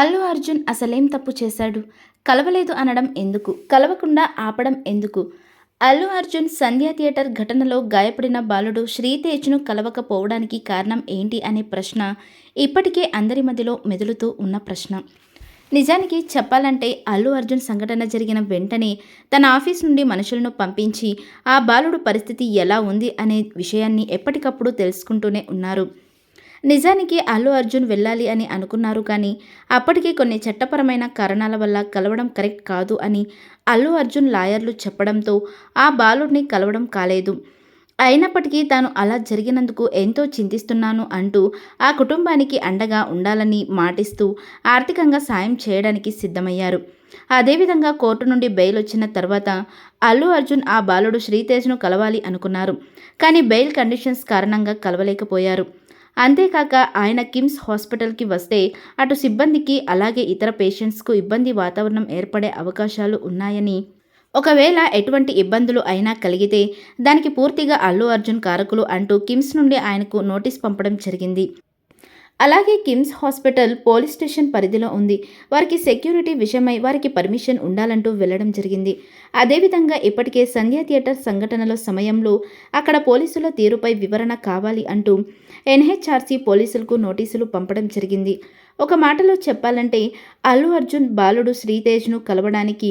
అల్లు అర్జున్ అసలేం తప్పు చేశాడు? కలవలేదు అనడం ఎందుకు? కలవకుండా ఆపడం ఎందుకు? అల్లు అర్జున్ సంధ్యా థియేటర్ ఘటనలో గాయపడిన బాలుడు శ్రీతేజ్ను కలవకపోవడానికి కారణం ఏంటి అనే ప్రశ్న ఇప్పటికే అందరి మధ్యలో మెదులుతూ ఉన్న ప్రశ్న. నిజానికి చెప్పాలంటే అల్లు అర్జున్ సంఘటన జరిగిన వెంటనే తన ఆఫీస్ నుండి మనుషులను పంపించి ఆ బాలుడు పరిస్థితి ఎలా ఉంది అనే విషయాన్ని ఎప్పటికప్పుడు తెలుసుకుంటూనే ఉన్నారు. నిజానికి అల్లు అర్జున్ వెళ్ళాలి అని అనుకున్నారు కానీ అప్పటికే కొన్ని చట్టపరమైన కారణాల వల్ల కలవడం కరెక్ట్ కాదు అని అల్లు అర్జున్ లాయర్లు చెప్పడంతో ఆ బాలుడిని కలవడం కాలేదు. అయినప్పటికీ తాను అలా జరిగినందుకు ఎంతో చింతిస్తున్నాను అంటూ ఆ కుటుంబానికి అండగా ఉండాలని మాటిస్తూ ఆర్థికంగా సాయం చేయడానికి సిద్ధమయ్యారు. అదేవిధంగా కోర్టు నుండి బెయిల్ వచ్చిన తర్వాత అల్లు అర్జున్ ఆ బాలుడు శ్రీతేజ్ను కలవాలి అనుకున్నారు. కానీ బెయిల్ కండిషన్స్ కారణంగా కలవలేకపోయారు. అంతేకాక ఆయన కిమ్స్ హాస్పిటల్కి వస్తే అటు సిబ్బందికి అలాగే ఇతర పేషెంట్స్కు ఇబ్బంది వాతావరణం ఏర్పడే అవకాశాలు ఉన్నాయని. ఒకవేళ ఎటువంటి ఇబ్బందులు అయినా కలిగితే దానికి పూర్తిగా అల్లు అర్జున్ కారకులు అంటూ కిమ్స్ నుండి ఆయనకు నోటీస్ పంపడం జరిగింది. అలాగే కిమ్స్ హాస్పిటల్ పోలీస్ స్టేషన్ పరిధిలో ఉంది. వారికి సెక్యూరిటీ విషయమై వారికి పర్మిషన్ ఉండాలంటూ వెళ్ళడం జరిగింది. అదేవిధంగా ఇప్పటికే సంధ్యా థియేటర్ సంఘటనల సమయంలో అక్కడ పోలీసుల తీరుపై వివరణ కావాలి అంటూ ఎన్హెచ్ఆర్సీ పోలీసులకు నోటీసులు పంపడం జరిగింది. ఒక మాటలో చెప్పాలంటే అల్లు అర్జున్ బాలుడు శ్రీతేజ్ను కలవడానికి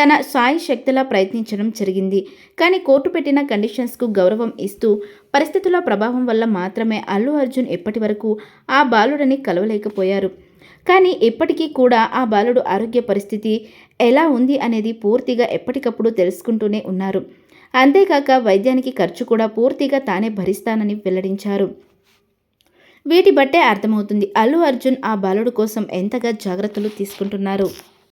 తన సాయి శక్తిలా ప్రయత్నించడం జరిగింది. కానీ కోర్టు పెట్టిన కండిషన్స్కు గౌరవం ఇస్తూ పరిస్థితుల ప్రభావం వల్ల మాత్రమే అల్లు అర్జున్ ఎప్పటి వరకు ఆ బాలుడని కలవలేకపోయారు. కానీ ఇప్పటికీ కూడా ఆ బాలుడు ఆరోగ్య పరిస్థితి ఎలా ఉంది అనేది పూర్తిగా ఎప్పటికప్పుడు తెలుసుకుంటూనే ఉన్నారు. అంతేకాక వైద్యానికి ఖర్చు కూడా పూర్తిగా తానే భరిస్తానని వెల్లడించారు. వీటి బట్టే అర్థమవుతుంది అల్లు అర్జున్ ఆ బాలుడు కోసం ఎంతగా జాగ్రత్తలు తీసుకుంటున్నారు.